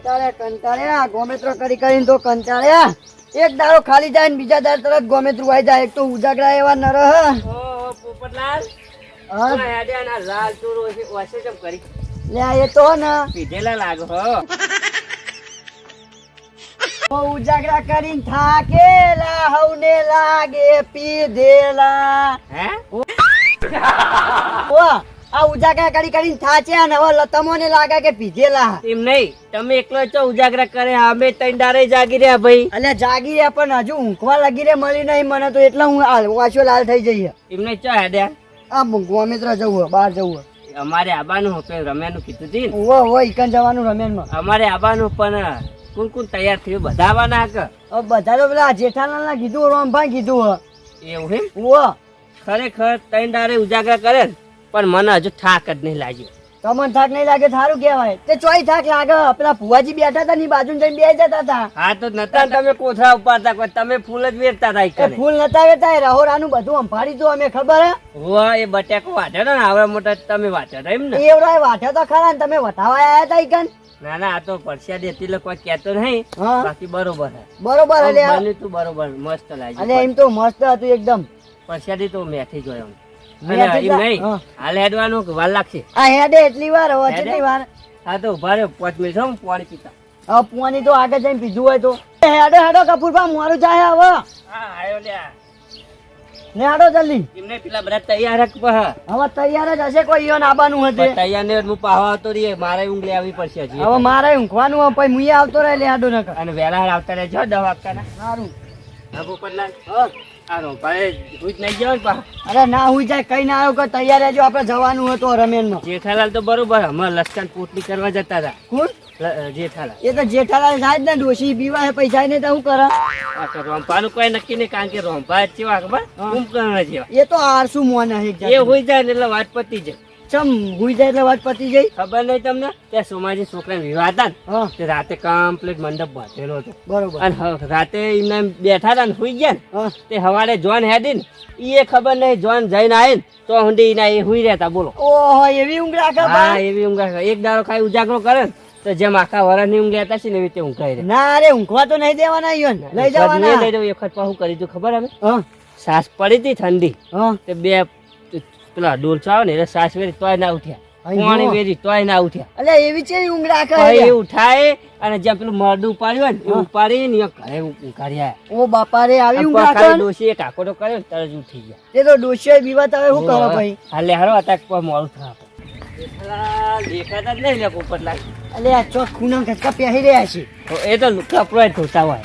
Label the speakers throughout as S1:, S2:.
S1: કંટાળ્યા કંટાળ્યા ગોમેત્રો કરી કરીને તો કંટાળ્યા એક દારો ખાલી જાય ને બીજા દાર તરત ગોમેત્રું આવી જાય. એક તો ઉજાગરા એવા ન રહ
S2: પોપટલાલ.
S1: હા.
S2: લાલ ચોર ઓછે કરી.
S1: લે એ તો ને.
S2: પીધેલા લાગો હો.
S1: ઉજાગરા કરીને થાકેલા હવને લાગે પીધેલા.
S2: હે?
S1: ઓ આ ઉજાગરા કરી કરીને થાચે ને હવે તમને લાગે કે પીધેલા.
S2: એમ નહીં તમે એકલો છો ઉજાગરા કરે અમે ત્રણ દારે જાગી રહ્યા ભાઈ.
S1: અલ્યા જાગી રહ્યા પણ હજુ ઊંઘવા લાગી રે મળી નહીં મને તો એટલે હું આ વાંચો લાલ થઈ જઈએ.
S2: એમ નહીં ચો હેડ્યા
S1: આ ગોમિત્ર જવું બહાર જવું
S2: અમારે આબાનું હતું રમ્યાનું કીધું તી
S1: ઓ ઓ ઇકન જવાનું રમેનમાં.
S2: અમારે આબાનું પણ કોણ કોણ તૈયાર થયું? બધા આવવાના કે
S1: હવે બધા તો પેલા જેઠાલાલ ના કીધું રોમભાઈ કીધું હ
S2: એવું એમ?
S1: ઓ
S2: ખરેખર ત્રણ ડારે ઉજાગરા કરે ને? પણ મને હજુ થાક જ નહીં લાગ્યો.
S1: તમને થાક નહીં લાગે સારું કહેવાય. તે ચોઈ થાક લાગે. પેલા ભુવાજી બેઠા હતા ની બાજુ જઈને બે જતા હતા.
S2: હા તો નતા તમે કોથળા ઉપાડતા કોઈ? તમે ફૂલ જ વેરતા હતા
S1: એ ફૂલ નતા વેરતા એ રહોડાનું બધું અંફાડી દો અમે ખબર હે?
S2: એ બટેકો વાંચ્યો ને આવડે મોટા તમે વાંચ્યા હતા એમ ને?
S1: એવડા વાઠ્યા તો ખરા ને તમે વટાવા આયા હતા ઈકન
S2: ના ના આ તો પરસ્યા દેતી એટલે કોઈ કહેતો નહીં. બાકી બરોબર હે.
S1: બરોબર એટલે
S2: તું બરોબર મસ્ત
S1: લાગે
S2: અને
S1: એમ તો મસ્ત હતું એકદમ.
S2: પરસ્યાદી તો મેથી જોયો.
S1: હા. હવે
S2: હેડે?
S1: કેટલી વાર.
S2: હા તો ઊભા રહ્યો પાંચ મિનિટ હો, હું પાણી પીતા.
S1: હવે પુવાની તો આગળ જઈને પીધું હોય તો. હેડો હેડો કપૂરભા મારું જાય હવે.
S2: હા આયો લ્યા
S1: ને હેડો જલ્દી.
S2: એમને પેલા બધા તૈયાર જ પહ?
S1: હવે તૈયાર જ હશે કોઈ યોન આબાનું હશે.
S2: તૈયાર ને હું આવતો રહીએ. મારે ઊંઘ લેવી પડશે હજી.
S1: હવે મારે ઊંઘવાનું હોય પછી મુએ આવતો રહે લે નકર.
S2: અને વેલા આવતા રહેજો દવા વાગતા
S1: સારું
S2: હા. પોપટલાલ આ રોપાએ ભૂજ નહીં જાવ ને
S1: અરે ના હું જાય કઈ ના આવ્યો કે તૈયાર રહેજો આપણે જવાનું હતું રમેનમાં
S2: જેઠાલાલ તો બરોબર હમણાં લશ્કર પોટલી કરવા જતા હતા.
S1: કોણ?
S2: જેઠાલાલ.
S1: એ તો જેઠાલાલ સાહેબ ને ડોશી પીવા હે પૈસા ને તો શું કરે?
S2: રોંપાનું કોઈ નક્કી નહીં કારણ કે જ જેવા ખબર? કુંભકર્ણ જેવા.
S1: એ તો આરસુ મોન હે
S2: એ
S1: જાતનું.
S2: જાય ને એટલે વાત પતી જાય
S1: ચમ હુઈ જાય એટલે વાત પતી જઈ
S2: ખબર નહીં તમને? ત્યાં સોમાજી છોકરા વિવાહ હતા ને રાતે કમ્પ્લીટ મંડપ બાંધેલો હતો.
S1: બરોબર.
S2: અને રાતે એમને બેઠા હતા ને સુઈ ગયા ને તે હવારે જોન હેડી ને એ ખબર નહીં જોન જઈને આયે ને તો હુંડી ના એ હુઈ રહેતા બોલો.
S1: ઓહો એવી ઊંઘ રાખે
S2: હા એવી ઊંઘ રાખે. એક દારો ખાઈ ઉજાગરો કરે ને તો જેમ આખા વરસની ઊંઘ લેતા છે ને એવી રીતે ઊંઘાઈ રહે.
S1: ના અરે ઊંઘવા તો નહીં દેવાના યો લઈ જવાના.
S2: લઈ જવું એક વખત પાછું કરી દીધું ખબર હવે? સાસ પડી હતી ઠંડી.
S1: હા.
S2: તે બે પેલા ડોલચા આવે ને એટલે સાસ વેરી તોય ના ઉઠ્યા. પાણી વેરી તોય ના ઉઠ્યા.
S1: એટલે એવી છે ઊંઘ રાખે એ
S2: ઉઠાય અને જેમ પેલું મરડું ઉપાડ્યું ને એ ઉપાડી ને ઘરે ઉકાળી
S1: ઓ બાપા રે આવી ઊંઘ
S2: ખાલી
S1: રાખે
S2: ડોશી એક આકોટો કર્યો ને તરત ઉઠી ગયા.
S1: તે તો ડોશીઓ બીવાત આવે શું કરે ભાઈ?
S2: હાલે હારો અટાક પર મોડું થા દેખાતા જ નહીં લે પોપટલાલ
S1: અલે આ ચોક ખચકા પહેરી રહ્યા છે.
S2: એ તો કપડો ધોતા હોય.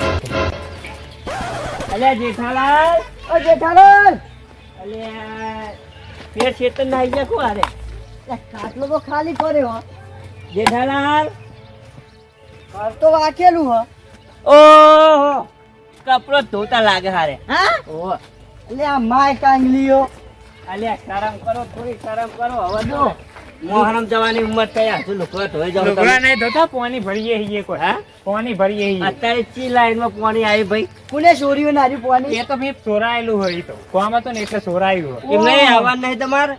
S2: અલ્યા જેઠાલાલ.
S1: ઓ જેઠાલાલ!
S2: ફેર ચેતન ના આવી ગયા
S1: આરે કાટલો તો ખાલી પડ્યો હો.
S2: જેઠાલાલ
S1: ઘર તો વાકેલું હ.
S2: ઓહો કપડો ધોતા લાગે હારે.
S1: હા?
S2: ઓ
S1: લે આ માય કાંગલીઓ
S2: અલ્યા શરમ કરો થોડી શરમ કરો. હવે જો. મોહરમ જવાની ઉંમર થઈ હજુ લુકડો ધોઈ જાવ
S3: ઢોકળા નહીં ધોતા પાણી ભરીએ છીએ કોઈ.
S2: હા?
S3: પાણી ભરીએ છીએ
S2: અત્યારે ચી લાઈનમાં પાણી આવી ભાઈ?
S1: કોને ચોરીઓ નારી પાણી?
S3: એ તો મેં ચોરાયેલું હોય તો. કોમ હતો ને એટલે ચોરાયું હોય.
S2: એમ નહીં આવવાનું નહીં તમારે?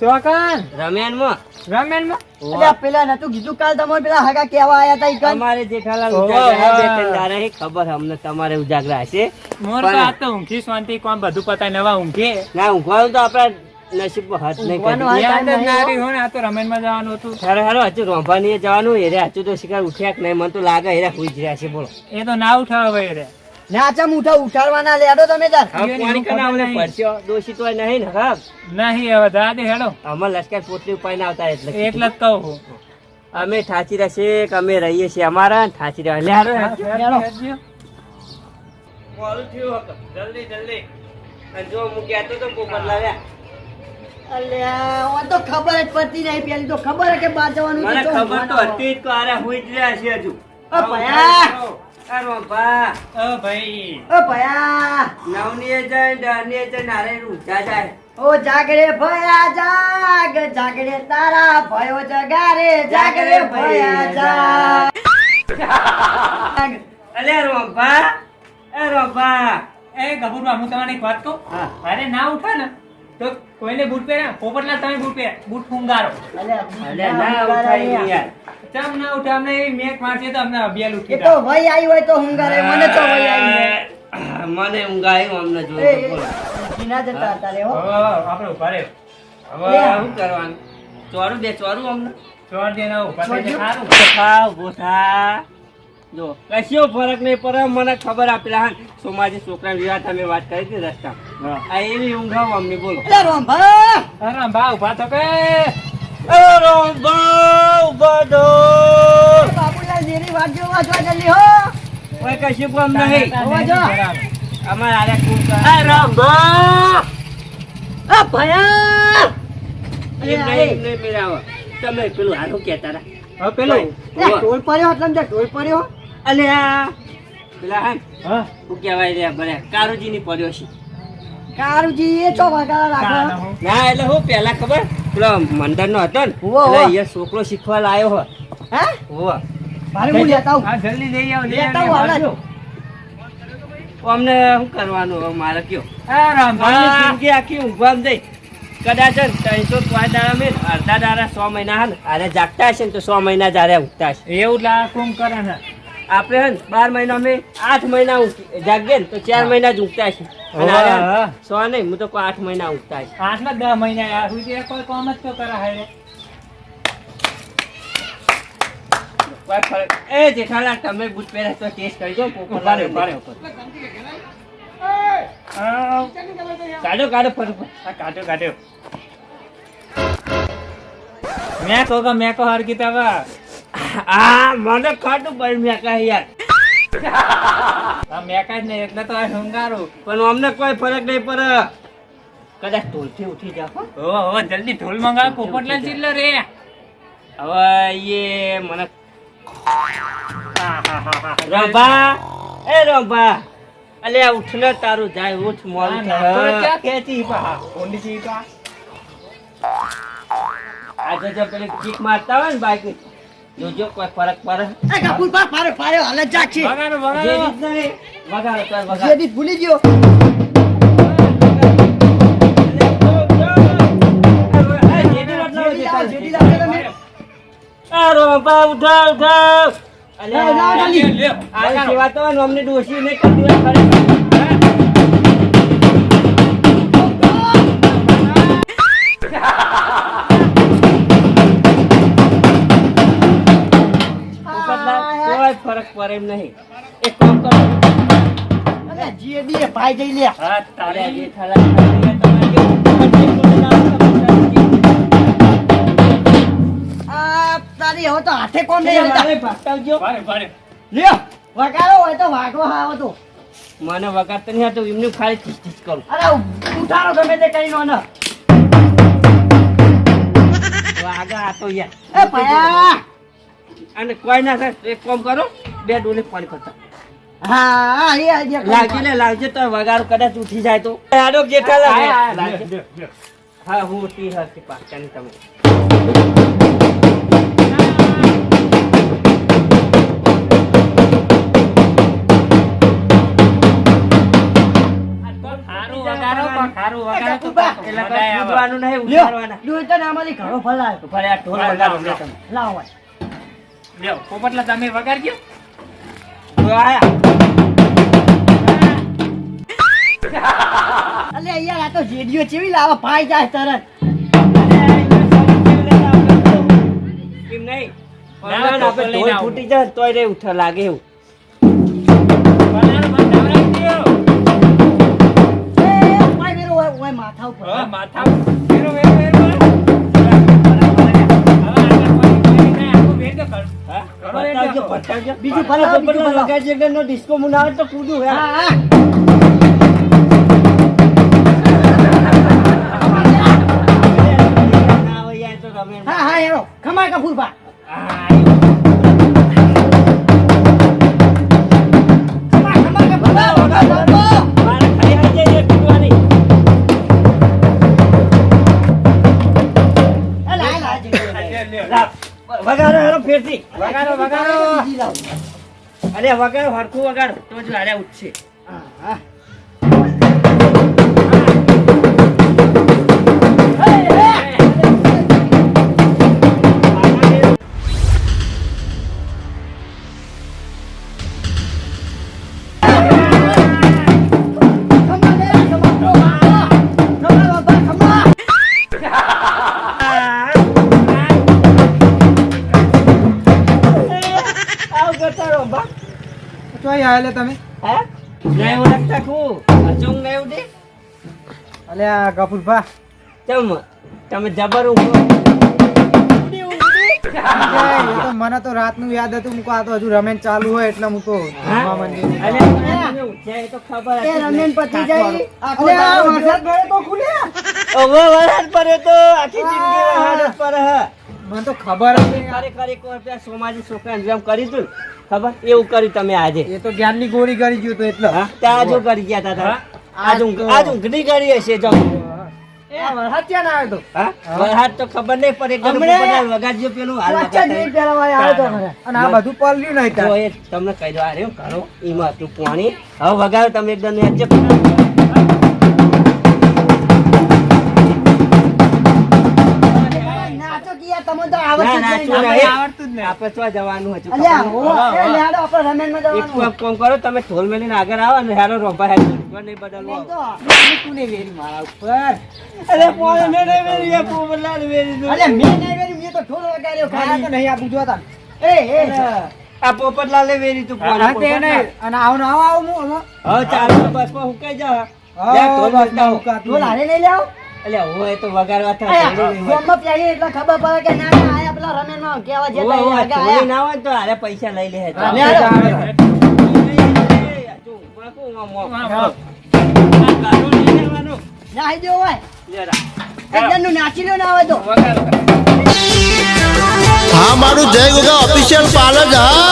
S3: ચોકન. રમ્યાનમાં રમેનમાં
S1: એટલે પેલા નતું કીધું કાલ તમારે પેલા હગા કેવા આયા તા ઈકન કન?
S2: તમારે જેઠાલાલ ઉજાગરા બે ત્રણ દાડા ખબર અમને તમારે ઉજાગરા હશે?
S3: મોર તો આ તો ઊંઘી શાંતિ કોમ બધું પતાય નવા ઊંઘે.
S2: ના ઊંઘવાનું તો આપણા નસીબ હાથ નહીં
S3: જવાનું હતું.
S2: હારો હારો હજુ રોંભાની જવાનું હેરે હજુ તો શિકાર ઉઠ્યા નહીં મને તો લાગે હેરે હુઈ જ રહ્યા છે બોલો.
S3: એ તો ના ઉઠાવે રે.
S1: ના ચમ ઉઠા ઉઠાડવાના લેડો તમે તાર.
S2: પાણી કના અમને
S3: નહીં.
S2: દોષી તો નહીં ને હા.
S3: નહીં હવે દા હેડો.
S2: અમે લશ્કર પોટલી ઉપાઈને આવતા એટલે
S3: એટલે જ કહું.
S2: અમે ઠાચી રહેશે કે અમે રહીએ છીએ અમારા ઠાચી રહ્યા લે હારો.
S3: હા,
S2: હેડજો.
S3: હેડજો, હેડજો.
S2: મોડું થયું હતું. જલ્દી જલ્દી. જો હું કહેતો તો પોપટ લાવ્યા
S1: અલ્યા ઓ તો ખબર જ પડતી નહીં પેલી તો ખબર હે કે બહાર જવાનું
S2: મને ખબર તો હતી જ કે અરે હું જ રહ્યા છે હજુ.
S1: ઓ ભયા.
S2: અરે રોંભા
S3: ઓ ભાઈ.
S1: ઓ ભયા.
S2: નવનીએ જાય દહનીએ જાય નારે ઊંચા જાય.
S1: ઓ જાગરે ભયા જાગ જાગરે તારા ભયો જગારે જાગરે ભયા જાગ.
S2: અલે રોંભા એ રોંભા
S3: એ ગભુરબા હું તમને એક વાત કહું?
S2: હા.
S3: અરે ના ઉઠે ને તો કોઈને બૂટ પહેરા પોપટલા તમે બૂટ પહેર્યા? બૂટ ફુંગારો.
S1: અલ્યા,
S2: અલે ના ઉઠાઈ યાર.
S3: ચમ ના ઉઠા અમને એવી મેક મારશે તો અમને અભિયાલ
S1: એ
S3: ઉઠી
S1: તો ભાઈ આવી હોય તો હુંગારે મને તો ભાઈ આવી
S2: મને ઊંઘ આવી અમને
S1: એ,
S2: તો
S1: એ, જીના જતા તારે હો.
S3: આપણે ઊભા
S2: હવે શું કરવાનું? ચોરું બે ચોરું અમને.
S3: ચોર ઊભા થઈ સારું
S2: ખાવ બોથા જો કશો ફરક નહીં પડે મને ખબર આપેલા હા સોમાજી છોકરા વિવાહ તમે વાત કરી હતી રસ્તા આ એવી ઊંઘાવ અમને બોલો.
S1: અરે રોંભા!
S3: અરે બા ઊભા તો કે.
S1: બાબુલાલ જેની વાત જોવા જો જલ્દી હો.
S2: કોઈ કશું કામ નહીં.
S1: હોવા જો.
S2: અમારે આરે કુલ રંભા!
S1: આ ભયા!
S2: એમ નહીં નહીં મેળાવો. તમે પેલું હારું કહેતા હતા.
S3: હવે પેલું?
S1: ટોલ પડ્યો એટલે ટોલ પડ્યો.
S2: અલે આ. પેલા હા
S3: હા?
S2: શું કહેવાય રે બરે કારુજી ની પડ્યો છે
S1: કારુજી એ ચો વગાડા રાખો.
S2: ના એટલે હું પેલા ખબર પેલો મંડળ નો હતો ને
S1: ઉવ્વ, ઉવ્વ.
S2: એટલે એ છોકરો શીખવા લાયો હો
S1: હે?
S2: હોવા
S1: મારે હું લેતા આવું?
S3: હા જલ્દી લઈ આવો
S1: લેતા
S3: આવું
S1: હાલ.
S2: અમને શું કરવાનું મારે કયો? જિંદગી આખી ઊંઘવા દઈ કદાચ ત્રણસો પાંચ દાડા મેં અડધા દાડા સો મહિના હા ને આરે જાગતા હશે ને તો સો મહિના જયારે ઉગતા હશે.
S3: એવું લાખ કોમ કરે ને
S2: આપણે હે બાર મહિના અમે આઠ મહિના જાગીએ ને તો ચાર મહિના જ ઉગતા હે
S3: હા.
S2: સો નહીં હું તો કોઈ આઠ મહિના ઉગતા છે
S3: આઠ ના દસ મહિના યાર સુધી કોઈ કામ જ તો કરા
S2: ફરક એ જેઠાલાલ તમે બુટ પહેરા તો ટેસ્ટ કરી દો કોકો
S3: ઊભા
S2: લારે
S3: રહો,
S2: ઊભા
S3: ઊભા
S2: રહો.
S3: રહો.
S2: કાઢો કાઢો ફરક
S3: આ કાઢ્યો કાઢ્યો મેં કહો કે મેં કહો હરગી તવા
S2: આ મને ખાટું પડી મેં કહે યાર.
S3: આ મેં કાંઈ જ નહીં એટલે તો આ
S2: પણ અમને કોઈ ફરક નહીં પડે. કદાચ ટોલથી ઉઠી જાવ હો.
S3: હો જલ્દી ઢોલ મંગાવ પોપટલાલ ચિલ્લો રે
S2: હવે એ મને. રંભા. એ રંભા. અલે ઉઠને તારું જાય ઉઠ મોલ
S3: ક્યાં ખેંચી? પા ચી પા.
S2: આજે જો પેલી કિક મારતા હોય ને બાઈક જોજો કોઈ ફરક પડે?
S1: એ કપૂર પા પારે પારે હાલ જ છે
S3: વગાડો.
S2: જે
S3: વગાડો
S2: વગાડો તાર વગાડો.
S1: જેદી ભૂલી ગયો.
S2: ઉઠાવ ઉઠાવ અલે આ સેવા તો હોય ને અમને ડોશી નહીં ફરક એમ નહીં. એક કામ કરો.
S1: અરે જેદી ભાઈ જઈ લે.
S3: હા તારે
S1: હવે તો હાથે નહીં
S2: ભાગતાવજો.
S3: ભારે
S1: લ્યો વગાડો હોય તો વાગવા આવો તો
S2: મને વગાડતા નહીં આવતું એમનું ખાલી ઠીસ કરું.
S1: અરે ઉઠાડો ગમે તે કઈ નો ને
S2: વાગા તો યાર.
S1: એ ભયા.
S2: અને કોઈ ના થાય એક કામ કરો. બે ડોલે પાણી કરતા.
S1: હા એ આઈડિયા
S2: લાગજે ને લાગજે તો વગાડો કદાચ ઉઠી જાય તો. આડો જેઠાલાલ
S3: હા, હા, તો
S1: કપૂબા.
S2: એટલે
S3: મજા
S2: કોઈ
S3: આવે.
S2: કૂદવાનું નહીં
S1: લ્યો
S2: ઉઠાડવાના
S1: લ્યો તો ને આમાંથી ઘણો ફલાય
S2: તો ફરી આ ઢોલ
S3: લાવ,
S2: વગાડો
S3: લાવ,
S2: લે તમે.
S3: તમે
S2: આયા
S1: અલે યાર આ તો જેડીઓ ચેવી લાવે ફાઈ જાય તરત.
S2: એમ નહીં. ફૂટી જાય તોય રે ઉઠ લાગે એવું.
S1: માથા ઉપર.
S3: માથા વેરો,
S1: બીજું
S2: ફરે
S1: બીજું
S2: લગાય છે નો ડિસ્કો મું આવે તો કૂદું હે.
S1: હા હા.
S2: ના આવે યાર તો ગમે એમ.
S1: હા હા ખમા કપૂર પા વગાડો,
S2: ફેરથી.
S3: વગાડો, વગાડો.
S2: અરે વગાડો હરખું વગાડો તો જ હારે ઉઠશે
S1: હા હા
S4: ચોથી આયેલા તમે?
S2: હે? નહીં ઓળખતા કું અચૂક નહીં ઉઠી
S4: અલે આ ગફુરભા
S2: ચમ તમે જબર
S4: મને તો રાતનું યાદ હતું. મૂકો આ તો હજુ રમેન ચાલુ હોય એટલે હું તો
S2: ખબર
S1: રમેન
S2: મને.
S1: પતી જાય.
S4: વરસાદ પડે તો ખુલ્યા
S2: હવે વરસાદ પડે તો આખી જિંદગી વરસાદ પડે હે.
S4: મને તો ખબર હતી
S2: ખરેખર એક વાર પેલા સોમાજી છોકરા જેમ કરી તું ખબર? એવું કર્યું તમે આજે.
S4: એ તો જ્ઞાનની ગોળી કરી ગયું તો એટલે?
S2: ત્યાં જો કરી ગયા હતા આજ ઊંઘ- આજ ઊંઘની કરી હશે જો.
S4: વરસાદ ક્યાં આવ્યો તો?
S2: હા? વરસાદ તો ખબર નહીં પડે
S1: હમણે-
S2: વગાડજો પેલું હાલ
S1: વાચ્ચા નહીં પેલા વાય આવ્યો તો
S4: અને આ બધું પલર્યું નહીં તો
S2: એ તમને કહી દો આ રહ્યું કરો. એમાં હતું પાણી. હવે વગાડો તમે એકદમ નેચે કામ કામ કરો તમે ઢોલ મેલીને આગળ આવો ને હેરો રોંપા હેરો નહીં બદલવો.
S1: તું.
S4: નહીં વેરી મારા ઉપર.
S2: અરે પોણે મેં નહીં વેરી, આ વેરી દઉં.
S1: મેં નહીં વેર્યું, મેં તો ઢોલ વગાડ્યો.
S4: આ તો નહીં આપું જો
S1: એ, એ,
S2: આ પોપટલાલે વેરી તું પોણે
S4: હા, તે નહીં. અને આવું ને આવું આવું હું હવે.
S2: હવે ચાલો બસમાં હુંકાઈ જાઓ.
S4: હા,
S2: ઢોલ વગાડો.
S1: ઢોલ હારે નહીં. લેવો?
S2: અલ્યા, હોય તો વગાડવા થાય,
S1: એટલે ખબર પડે કે ના, ના
S2: હોય તો પૈસા લઈ લે.
S1: નાહી હોય. નાચી લ્યો ના હોય તો.
S5: હા મારું જય ગોગા ઓફિશિયલ પાર્લર હા